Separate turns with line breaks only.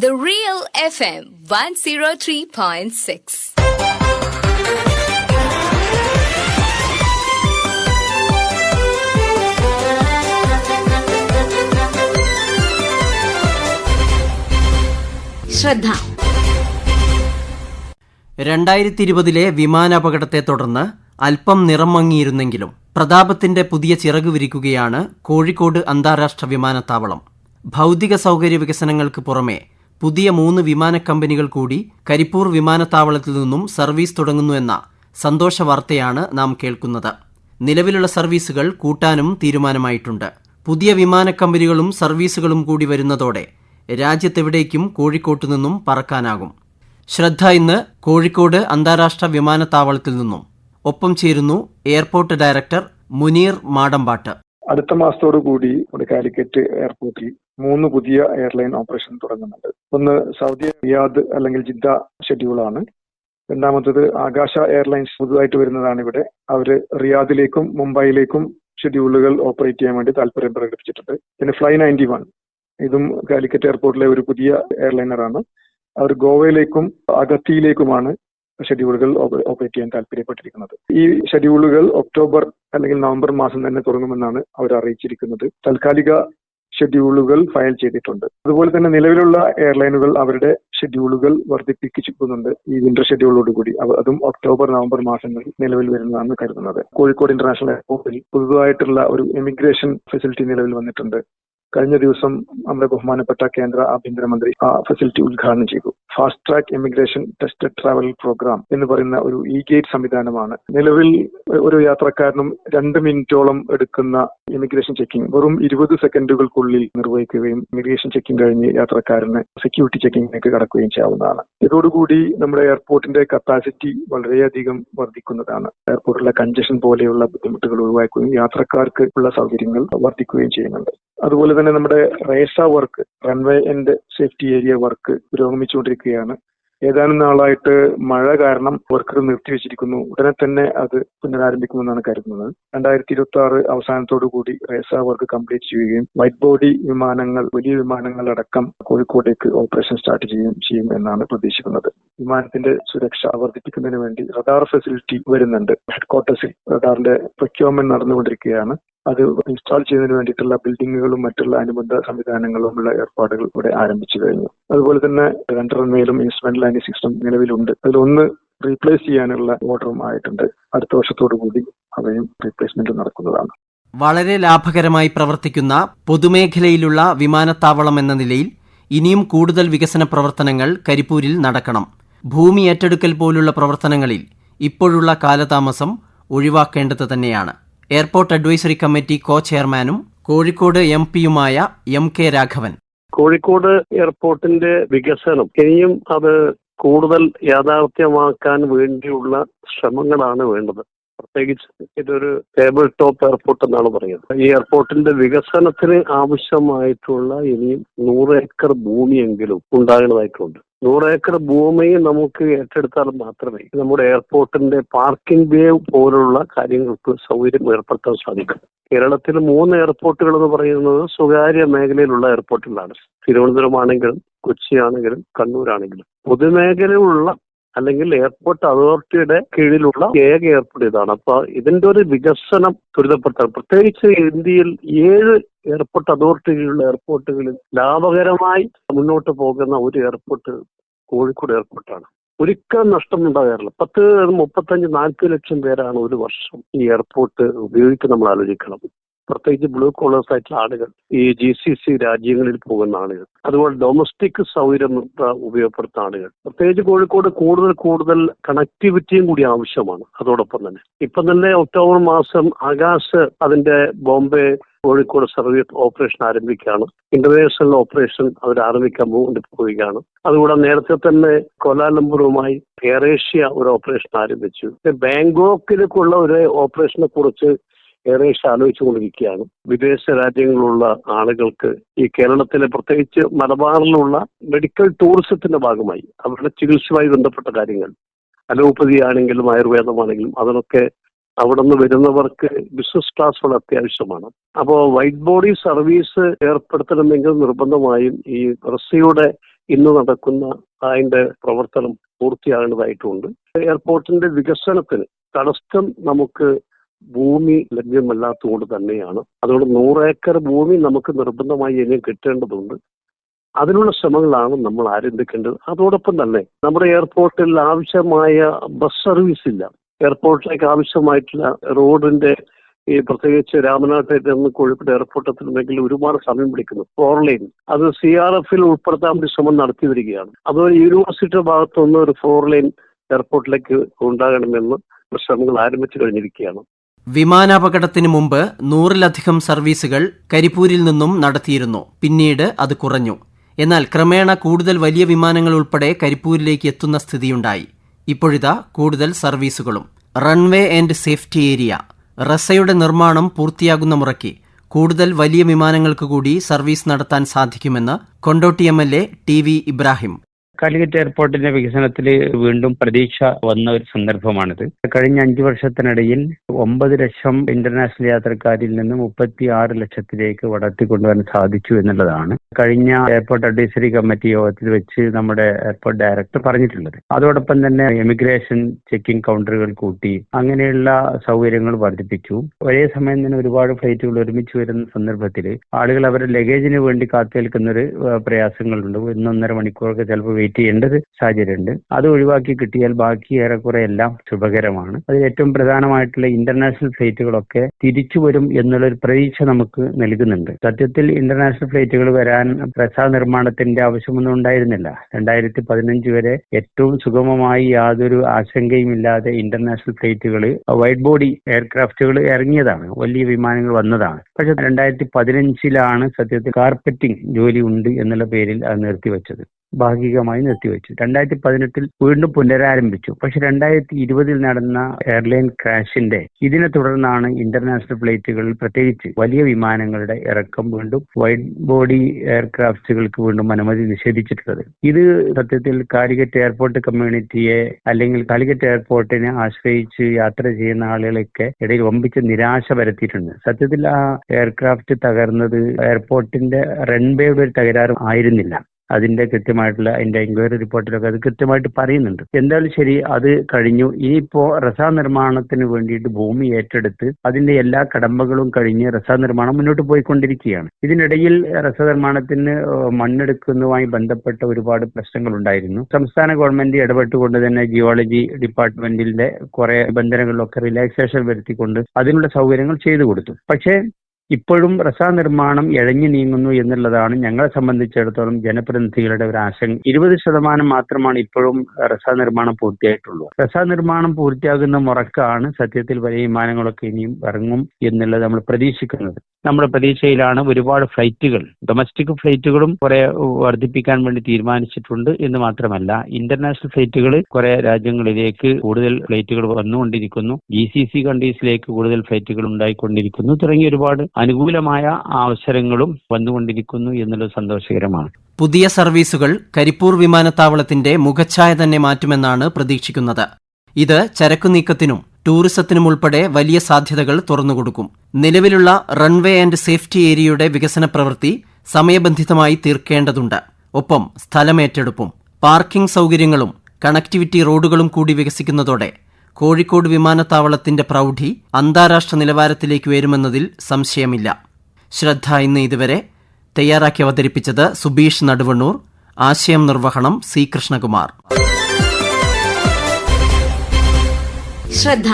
The Real FM 103.6.
ശ്രദ്ധ
രണ്ടായിരത്തി ഇരുപതിലെ വിമാനാപകടത്തെ തുടർന്ന് അല്പം നിറം മങ്ങിയിരുന്നെങ്കിലും പ്രതാപത്തിന്റെ പുതിയ ചിറക് വിരിക്കുകയാണ് കോഴിക്കോട് അന്താരാഷ്ട്ര വിമാനത്താവളം ഭൗതിക സൗകര്യ വികസനങ്ങൾക്ക് പുറമെ പുതിയ മൂന്ന് വിമാന കമ്പനികൾ കൂടി കരിപ്പൂർ വിമാനത്താവളത്തിൽ നിന്നും സർവീസ് തുടങ്ങുന്നുവെന്ന സന്തോഷ വാർത്തയാണ് നാം കേൾക്കുന്നത്. നിലവിലുള്ള സർവീസുകൾ കൂട്ടാനും തീരുമാനമായിട്ടുണ്ട്. പുതിയ വിമാന കമ്പനികളും സർവീസുകളും കൂടി വരുന്നതോടെ രാജ്യത്തെവിടേക്കും കോഴിക്കോട്ടു നിന്നും പറക്കാനാകും. ശ്രദ്ധ ഇന്ന് കോഴിക്കോട് അന്താരാഷ്ട്ര വിമാനത്താവളത്തിൽ നിന്നും. ഒപ്പം ചേരുന്നു എയർപോർട്ട് ഡയറക്ടർ മുനീർ മാടമ്പാട്ട്.
അടുത്ത മാസത്തോടു കൂടി കാലിക്കറ്റ് എയർപോർട്ടിൽ മൂന്ന് പുതിയ എയർലൈൻ ഓപ്പറേഷൻ തുടങ്ങുന്നുണ്ട്. ഒന്ന് സൗദി റിയാദ് അല്ലെങ്കിൽ ജിദ്ദ ഷെഡ്യൂളാണ്. രണ്ടാമത്തത് ആകാശ എയർലൈൻസ് പുതുതായിട്ട് വരുന്നതാണ് ഇവിടെ അവർ റിയാദിലേക്കും മുംബൈയിലേക്കും ഷെഡ്യൂളുകൾ ഓപ്പറേറ്റ് ചെയ്യാൻ വേണ്ടി താല്പര്യം പ്രകടിപ്പിച്ചിട്ടുണ്ട്. പിന്നെ ഫ്ലൈ നയന്റി വൺ ഇതും കാലിക്കറ്റ് എയർപോർട്ടിലെ ഒരു പുതിയ എയർലൈനറാണ്. അവർ ഗോവയിലേക്കും അഗത്തിയിലേക്കുമാണ് ഷെഡ്യൂളുകൾ ഓപ്പറേറ്റ് ചെയ്യാൻ താല്പര്യപ്പെട്ടിരിക്കുന്നത്. ഈ ഷെഡ്യൂളുകൾ ഒക്ടോബർ അല്ലെങ്കിൽ നവംബർ മാസം തന്നെ തുടങ്ങുമെന്നാണ് അവർ അറിയിച്ചിരിക്കുന്നത്. താൽക്കാലിക ഷെഡ്യൂളുകൾ ഫയൽ ചെയ്തിട്ടുണ്ട്. അതുപോലെ തന്നെ നിലവിലുള്ള എയർലൈനുകൾ അവരുടെ ഷെഡ്യൂളുകൾ വർദ്ധിപ്പിക്കുന്നുണ്ട് ഈ വിന്റർ ഷെഡ്യൂളോടുകൂടി കൂടി. അതും ഒക്ടോബർ നവംബർ മാസങ്ങളിൽ നിലവിൽ വരുന്നതാണ് കരുതുന്നത്. കോഴിക്കോട് ഇന്റർനാഷണൽ എയർപോർട്ടിൽ പുതുതായിട്ടുള്ള ഒരു ഇമിഗ്രേഷൻ ഫെസിലിറ്റി നിലവിൽ വന്നിട്ടുണ്ട്. കഴിഞ്ഞ ദിവസം നമ്മുടെ ബഹുമാനപ്പെട്ട കേന്ദ്ര ആഭ്യന്തരമന്ത്രി ആ ഫെസിലിറ്റി ഉദ്ഘാടനം ചെയ്തു. Fast track immigration tested travel programme എന്ന് പറയുന്ന ഒരു ഇ ഗേറ്റ് സംവിധാനമാണ്. നിലവിൽ ഒരു യാത്രക്കാരനും രണ്ട് മിനിറ്റോളം എടുക്കുന്ന ഇമിഗ്രേഷൻ ചെക്കിംഗ് വെറും ഇരുപത് സെക്കൻഡുകൾക്കുള്ളിൽ നിർവഹിക്കുകയും ഇമിഗ്രേഷൻ ചെക്കിംഗ് കഴിഞ്ഞ് യാത്രക്കാരന് സെക്യൂരിറ്റി ചെക്കിംഗിലേക്ക് കടക്കുകയും ചെയ്യാവുന്നതാണ്. ഇതോടുകൂടി നമ്മുടെ എയർപോർട്ടിന്റെ കപ്പാസിറ്റി വളരെയധികം വർദ്ധിക്കുന്നതാണ്. എയർപോർട്ടിലെ കഞ്ചഷൻ പോലെയുള്ള ബുദ്ധിമുട്ടുകൾ ഒഴിവാക്കുകയും യാത്രക്കാർക്ക് ഉള്ള സൗകര്യങ്ങൾ വർദ്ധിക്കുകയും ചെയ്യുന്നുണ്ട്. അതുപോലെ തന്നെ നമ്മുടെ RESA work runway and safety area work പുരോഗമിച്ചുകൊണ്ടിരിക്കുകയാണ്. ഏതാനും നാളായിട്ട് മഴ കാരണം വർക്ക് നിർത്തിവെച്ചിരിക്കുന്നു. ഉടനെ തന്നെ അത് പുനരാരംഭിക്കുമെന്നാണ് കരുതുന്നത്. രണ്ടായിരത്തി ഇരുപത്തി ആറ് അവസാനത്തോടു കൂടി റേസ വർക്ക് കംപ്ലീറ്റ് ചെയ്യുകയും വൈറ്റ് ബോഡി വിമാനങ്ങൾ വലിയ വിമാനങ്ങൾ അടക്കം കോഴിക്കോടേക്ക് ഓപ്പറേഷൻ സ്റ്റാർട്ട് ചെയ്യും ചെയ്യും എന്നാണ് പ്രതീക്ഷിക്കുന്നത്. വിമാനത്തിന്റെ സുരക്ഷ വർദ്ധിപ്പിക്കുന്നതിന് വേണ്ടി റഡാർ ഫെസിലിറ്റി വരുന്നുണ്ട്. ഹെഡ്ക്വാർട്ടേഴ്സിൽ റഡാറിന്റെ പ്രൊക്യൂർമെന്റ് നടന്നുകൊണ്ടിരിക്കുകയാണ്. അത് ഇൻസ്റ്റാൾ ചെയ്യുന്നതിന് വേണ്ടിയിട്ടുള്ള ബിൽഡിങ്ങുകളും മറ്റുള്ള അനുബന്ധ സംവിധാനങ്ങളുമുള്ള ഏർപ്പാടുകൾ ഇവിടെ ആരംഭിച്ചു കഴിഞ്ഞു. അതുപോലെ തന്നെ രണ്ട് റൺവേയിലും ഇൻസ്ട്രുമെന്റ് ലാൻഡിംഗ് സിസ്റ്റം നിലവിലുണ്ട്. അതിലൊന്ന് റീപ്ലേസ് ചെയ്യാനുള്ള ഓർഡറും ആയിട്ടുണ്ട്. അടുത്ത വർഷത്തോടു കൂടി അവയും റീപ്ലേസ്മെന്റ് നടക്കുന്നതാണ്.
വളരെ ലാഭകരമായി പ്രവർത്തിക്കുന്ന പൊതുമേഖലയിലുള്ള വിമാനത്താവളം എന്ന നിലയിൽ ഇനിയും കൂടുതൽ വികസന പ്രവർത്തനങ്ങൾ കരിപ്പൂരിൽ നടക്കണം. ഭൂമി ഏറ്റെടുക്കൽ പോലുള്ള പ്രവർത്തനങ്ങളിൽ ഇപ്പോഴുള്ള കാലതാമസം ഒഴിവാക്കേണ്ടത് തന്നെയാണ്. എയർപോർട്ട് അഡ്വൈസറി കമ്മിറ്റി കോ ചെയർമാനും കോഴിക്കോട് എം പിയുമായ എം കെ രാഘവൻ.
കോഴിക്കോട് എയർപോർട്ടിന്റെ വികസനം ഇനിയും അത് കൂടുതൽ യാഥാർത്ഥ്യമാക്കാൻ വേണ്ടിയുള്ള ശ്രമങ്ങളാണ് വേണ്ടത്. പ്രത്യേകിച്ച് ഇതൊരു ടേബിൾ ടോപ്പ് എയർപോർട്ട് എന്നാണ് പറയുന്നത്. ഈ എയർപോർട്ടിന്റെ വികസനത്തിന് ആവശ്യമായിട്ടുള്ള ഇനിയും നൂറ് ഏക്കർ ഭൂമിയെങ്കിലും ഉണ്ടാകേണ്ടതായിട്ടുണ്ട്. നൂറ് ഏക്കർ ഭൂമി നമുക്ക് ഏറ്റെടുത്താൽ മാത്രമേ നമ്മുടെ എയർപോർട്ടിന്റെ പാർക്കിംഗ് ബേ പോലുള്ള കാര്യങ്ങൾക്ക് സൗകര്യം ഏർപ്പെടുത്താൻ സാധിക്കും. കേരളത്തിൽ മൂന്ന് എയർപോർട്ടുകൾ എന്ന് പറയുന്നത് സ്വകാര്യ മേഖലയിലുള്ള എയർപോർട്ടുകളാണ് തിരുവനന്തപുരം ആണെങ്കിലും കൊച്ചി ആണെങ്കിലും കണ്ണൂരാണെങ്കിലും. പൊതുമേഖലയിലുള്ള അല്ലെങ്കിൽ എയർപോർട്ട് അതോറിറ്റിയുടെ കീഴിലുള്ള ഏക എയർപോർട്ട് ഇതാണ്. അപ്പൊ ഇതിന്റെ ഒരു വികസനം ത്വരിതപ്പെടുത്താൻ പ്രത്യേകിച്ച് ഇന്ത്യയിൽ ഏഴ് എയർപോർട്ട് അതോറിറ്റിയിലുള്ള എയർപോർട്ടുകളിൽ ലാഭകരമായി മുന്നോട്ട് പോകുന്ന ഒരു എയർപോർട്ട് കോഴിക്കോട് എയർപോർട്ടാണ് ഒരിക്കലും നഷ്ടം ഉണ്ടാകാറില്ല പത്ത് മുപ്പത്തഞ്ച് നാൽപ്പത് ലക്ഷം പേരാണ് ഒരു വർഷം ഈ എയർപോർട്ട് ഉപയോഗിക്കാൻ നമ്മൾ ആലോചിക്കണം. പ്രത്യേകിച്ച് ബ്ലൂ കോളേഴ്സ് ആയിട്ടുള്ള ആളുകൾ ഈ ജി സി സി രാജ്യങ്ങളിൽ പോകുന്ന ആളുകൾ. അതുപോലെ ഡൊമസ്റ്റിക് സൗകര്യം ഉപ- ഉപയോഗപ്പെടുത്തുന്ന ആളുകൾ. പ്രത്യേകിച്ച് കോഴിക്കോട് കൂടുതൽ കൂടുതൽ കണക്ടിവിറ്റിയും കൂടി ആവശ്യമാണ്. അതോടൊപ്പം തന്നെ. ഇപ്പം തന്നെ ഒക്ടോബർ മാസം ആകാശ് അതിന്റെ ബോംബെ കോഴിക്കോട് സർവീസ് ഓപ്പറേഷൻ ആരംഭിക്കുകയാണ്. ഇന്റർനാഷണൽ ഓപ്പറേഷൻ അവർ ആരംഭിക്കാൻ പോകേണ്ടി പോവുകയാണ്. അതുകൂടെ നേരത്തെ തന്നെ കോലാലംപൂറുമായി ഏഷ്യ ഒരു ഓപ്പറേഷൻ ആരംഭിച്ചു. ബാങ്കോക്കിലേക്കുള്ള ഒരു ഓപ്പറേഷനെ കുറിച്ച് ഏകദേശം ആലോചിച്ചുകൊണ്ടിരിക്കുകയാണ്. വിദേശ രാജ്യങ്ങളിലുള്ള ആളുകൾക്ക് ഈ കേരളത്തിലെ പ്രത്യേകിച്ച് മലബാറിലുള്ള മെഡിക്കൽ ടൂറിസത്തിന്റെ ഭാഗമായി അവരുടെ ചികിത്സയുമായി ബന്ധപ്പെട്ട കാര്യങ്ങൾ അലോപ്പതി ആണെങ്കിലും ആയുർവേദമാണെങ്കിലും അതിനൊക്കെ അവിടെ നിന്ന് വരുന്നവർക്ക് ബിസിനസ് ക്ലാസ്സുകൾ അത്യാവശ്യമാണ്. അപ്പോൾ വൈറ്റ് ബോഡി സർവീസ് ഏർപ്പെടുത്തണമെങ്കിൽ നിർബന്ധമായും ഈ റഷ്യയുടെ ഇന്ന് നടക്കുന്ന അതിന്റെ പ്രവർത്തനം പൂർത്തിയാകേണ്ടതായിട്ടുണ്ട്. എയർപോർട്ടിന്റെ വികസനത്തിന് തടസ്സം നമുക്ക് ഭൂമി ലഭ്യമല്ലാത്തതുകൊണ്ട് തന്നെയാണ്. അതുകൊണ്ട് നൂറേക്കർ ഭൂമി നമുക്ക് നിർബന്ധമായി ഇനിയും കിട്ടേണ്ടതുണ്ട്. അതിനുള്ള ശ്രമങ്ങളാണ് നമ്മൾ ആരംഭിക്കേണ്ടത്. അതോടൊപ്പം തന്നെ നമ്മുടെ എയർപോർട്ടിൽ ആവശ്യമായ ബസ് സർവീസ് ഇല്ല. എയർപോർട്ടിലേക്ക് ആവശ്യമായിട്ടുള്ള റോഡിന്റെ ഈ പ്രത്യേകിച്ച് രാമനാട്ടേറ്റ് നിന്ന് കോഴിക്കോട് എയർപോർട്ട് ഒരുപാട് സമയം പിടിക്കുന്നു. ഫോർ ലൈൻ അത് സി ആർ എഫിൽ ഉൾപ്പെടുത്താൻ വേണ്ടി ശ്രമം നടത്തി വരികയാണ്. അതുപോലെ യൂണിവേഴ്സിറ്റിയുടെ ഭാഗത്തുനിന്ന് ഒരു ഫോർ ലൈൻ എയർപോർട്ടിലേക്ക് ഉണ്ടാകണമെന്ന് ശ്രമങ്ങൾ ആരംഭിച്ചു കഴിഞ്ഞിരിക്കുകയാണ്.
വിമാനാപകടത്തിന് മുമ്പ് നൂറിലധികം സർവീസുകൾ കരിപ്പൂരിൽ നിന്നും നടത്തിയിരുന്നു. പിന്നീട് അത് കുറഞ്ഞു. എന്നാൽ ക്രമേണ കൂടുതൽ വലിയ വിമാനങ്ങൾ ഉൾപ്പെടെ കരിപ്പൂരിലേക്ക് എത്തുന്ന സ്ഥിതിയുണ്ടായി. ഇപ്പോഴിതാ കൂടുതൽ സർവീസുകളും. Runway and safety area. റസയുടെ നിർമ്മാണം പൂർത്തിയാകുന്ന മുറയ്ക്ക് കൂടുതൽ വലിയ വിമാനങ്ങൾക്ക് കൂടി സർവീസ് നടത്താൻ സാധിക്കുമെന്ന് Kondotty M L A T V Ibrahim.
Calicut എയർപോർട്ടിന്റെ വികസനത്തിൽ വീണ്ടും പ്രതീക്ഷ വന്ന ഒരു സന്ദർഭമാണിത്. കഴിഞ്ഞ അഞ്ചു വർഷത്തിനിടയിൽ ഒമ്പത് ലക്ഷം ഇന്റർനാഷണൽ യാത്രക്കാരിൽ നിന്ന് മുപ്പത്തി ആറ് ലക്ഷത്തിലേക്ക് വളർത്തിക്കൊണ്ടുവരാൻ സാധിച്ചു എന്നുള്ളതാണ് കഴിഞ്ഞ എയർപോർട്ട് അഡ്വൈസറി കമ്മിറ്റി യോഗത്തിൽ വെച്ച് നമ്മുടെ എയർപോർട്ട് ഡയറക്ടർ പറഞ്ഞിട്ടുള്ളത്. അതോടൊപ്പം തന്നെ എമിഗ്രേഷൻ ചെക്കിംഗ് കൗണ്ടറുകൾ കൂട്ടി അങ്ങനെയുള്ള സൗകര്യങ്ങൾ വർദ്ധിപ്പിച്ചു. ഒരേ സമയം തന്നെ ഒരുപാട് ഫ്ലൈറ്റുകൾ ഒരുമിച്ച് വരുന്ന സന്ദർഭത്തിൽ ആളുകൾ അവരുടെ ലഗേജിന് വേണ്ടി കാത്തുനിൽക്കുന്ന ഒരു പ്രയാസങ്ങളുണ്ട്. ഒന്നൊന്നര മണിക്കൂറൊക്കെ ചിലപ്പോൾ വെയിറ്റ് ചെയ്യേണ്ട ഒരു സാഹചര്യമുണ്ട്. അത് ഒഴിവാക്കി കിട്ടിയാൽ ബാക്കി ഏറെക്കുറെ എല്ലാം ശുഭകരമാണ്. അതിൽ ഏറ്റവും പ്രധാനമായിട്ടുള്ള ഇന്റർനാഷണൽ ഫ്ലൈറ്റുകളൊക്കെ തിരിച്ചു വരും എന്നുള്ളൊരു പ്രതീക്ഷ നമുക്ക് നൽകുന്നുണ്ട്. സത്യത്തിൽ ഇന്റർനാഷണൽ ഫ്ലൈറ്റുകൾ വരാൻ പ്രസാ നിർമ്മാണത്തിന്റെ ആവശ്യമൊന്നും ഉണ്ടായിരുന്നില്ല. രണ്ടായിരത്തി പതിനഞ്ച് വരെ ഏറ്റവും സുഗമമായി യാതൊരു ആശങ്കയും ഇല്ലാതെ ഇന്റർനാഷണൽ ഫ്ലൈറ്റുകൾ വൈറ്റ് ബോഡി എയർക്രാഫ്റ്റുകൾ ഇറങ്ങിയതാണ്. വലിയ വിമാനങ്ങൾ വന്നതാണ്. പക്ഷെ രണ്ടായിരത്തി പതിനഞ്ചിലാണ് സത്യത്തിൽ കാർപ്പറ്റിംഗ് ജോലി ഉണ്ട് എന്നുള്ള പേരിൽ അത് നിർത്തിവെച്ചത്. ഭാഗികമായി നിർത്തിവെച്ചു. രണ്ടായിരത്തി പതിനെട്ടിൽ വീണ്ടും പുനരാരംഭിച്ചു. പക്ഷെ രണ്ടായിരത്തി ഇരുപതിൽ നടന്ന എയർലൈൻ ക്രാഷിന്റെ ഇതിനെ തുടർന്നാണ് ഇന്റർനാഷണൽ ഫ്ലൈറ്റുകളിൽ പ്രത്യേകിച്ച് വലിയ വിമാനങ്ങളുടെ ഇറക്കം വീണ്ടും വൈഡ് ബോഡി എയർക്രാഫ്റ്റുകൾക്ക് വീണ്ടും അനുമതി നിഷേധിച്ചിട്ടുള്ളത്. ഇത് സത്യത്തിൽ കാലിക്കറ്റ് എയർപോർട്ട് കമ്മ്യൂണിറ്റിയെ അല്ലെങ്കിൽ കാലിക്കറ്റ് എയർപോർട്ടിനെ ആശ്രയിച്ച് യാത്ര ചെയ്യുന്ന ആളുകളൊക്കെ ഇടയിൽ വമ്പിച്ച നിരാശ വരുത്തിയിട്ടുണ്ട് സത്യത്തിൽ ആ എയർക്രാഫ്റ്റ് തകർന്നത് എയർപോർട്ടിന്റെ റൺവേയുടെ ഒരു തകരാറ് ആയിരുന്നില്ല. അതിന്റെ കൃത്യമായിട്ടുള്ള അതിന്റെ എൻക്വയറി റിപ്പോർട്ടിലൊക്കെ അത് കൃത്യമായിട്ട് പറയുന്നുണ്ട്. എന്തായാലും ശരി അത് കഴിഞ്ഞു. ഇനിയിപ്പോ റസാ നിർമ്മാണത്തിന് വേണ്ടിയിട്ട് ഭൂമി ഏറ്റെടുത്ത് അതിന്റെ എല്ലാ കടമ്പകളും കഴിഞ്ഞ് റസാ നിർമ്മാണം മുന്നോട്ട് പോയിക്കൊണ്ടിരിക്കുകയാണ്. ഇതിനിടയിൽ റസാ നിർമ്മാണത്തിന് മണ്ണെടുക്കുന്നതുമായി ബന്ധപ്പെട്ട ഒരുപാട് പ്രശ്നങ്ങൾ ഉണ്ടായിരുന്നു സംസ്ഥാന ഗവൺമെന്റ് ഇടപെട്ടുകൊണ്ട് തന്നെ ജിയോളജി ഡിപ്പാർട്ട്മെന്റിന്റെ കുറെ നിബന്ധനകളിലൊക്കെ റിലാക്സേഷൻ വരുത്തിക്കൊണ്ട് അതിനുള്ള സൗകര്യങ്ങൾ ചെയ്തു കൊടുത്തു. പക്ഷേ ഇപ്പോഴും റസാ നിർമ്മാണം എഴഞ്ഞു നീങ്ങുന്നു എന്നുള്ളതാണ് ഞങ്ങളെ സംബന്ധിച്ചിടത്തോളം ജനപ്രതിനിധികളുടെ ഒരു ആശങ്ക. ഇരുപത് ശതമാനം മാത്രമാണ് ഇപ്പോഴും റസാ നിർമ്മാണം പൂർത്തിയായിട്ടുള്ളൂ. റസാ നിർമ്മാണം പൂർത്തിയാകുന്ന മുറക്കാണ് സത്യത്തിൽ വലിയ വിമാനങ്ങളൊക്കെ ഇനിയും ഇറങ്ങും എന്നുള്ളത് നമ്മൾ പ്രതീക്ഷിക്കുന്നത്. നമ്മുടെ പ്രതീക്ഷയിലാണ് ഒരുപാട് ഫ്ലൈറ്റുകൾ. ഡൊമസ്റ്റിക് ഫ്ലൈറ്റുകളും കുറെ വർദ്ധിപ്പിക്കാൻ വേണ്ടി തീരുമാനിച്ചിട്ടുണ്ട് എന്ന് മാത്രമല്ല ഇന്റർനാഷണൽ ഫ്ലൈറ്റുകൾ കുറെ രാജ്യങ്ങളിലേക്ക് കൂടുതൽ ഫ്ലൈറ്റുകൾ വന്നുകൊണ്ടിരിക്കുന്നു. ജി സി സി കൺട്രീസിലേക്ക് കൂടുതൽ ഫ്ലൈറ്റുകൾ ഉണ്ടായിക്കൊണ്ടിരിക്കുന്നു. തുടങ്ങിയ ഒരുപാട് അനുകൂലമായ അവസരങ്ങളും വന്നുകൊണ്ടിരിക്കുന്നു എന്നുള്ളത് സന്തോഷകരമാണ്.
പുതിയ സർവീസുകൾ കരിപ്പൂർ വിമാനത്താവളത്തിന്റെ മുഖച്ഛായ തന്നെ മാറ്റുമെന്നാണ് പ്രതീക്ഷിക്കുന്നത്. ഇത് ചരക്കു നീക്കത്തിനും ടൂറിസത്തിനും ഉൾപ്പെടെ വലിയ സാധ്യതകൾ തുറന്നുകൊടുക്കും. നിലവിലുള്ള റൺവേ ആൻഡ് സേഫ്റ്റി ഏരിയയുടെ വികസന പ്രവൃത്തി സമയബന്ധിതമായി തീർക്കേണ്ടതുണ്ട്. ഒപ്പം സ്ഥലമേറ്റെടുപ്പും പാർക്കിംഗ് സൗകര്യങ്ങളും കണക്ടിവിറ്റി റോഡുകളും കൂടി വികസിക്കുന്നതോടെ കോഴിക്കോട് വിമാനത്താവളത്തിന്റെ പ്രൗഢി അന്താരാഷ്ട്ര നിലവാരത്തിലേക്ക് ഉയരുമെന്നതിൽ സംശയമില്ല. ശ്രദ്ധ ഇന്ന് ഇതുവരെ തയ്യാറാക്കി അവതരിപ്പിച്ചത് സുബീഷ് നടുവണ്ണൂർ ആശയം നിർവഹണം സി കൃഷ്ണകുമാർ.
ശ്രദ്ധ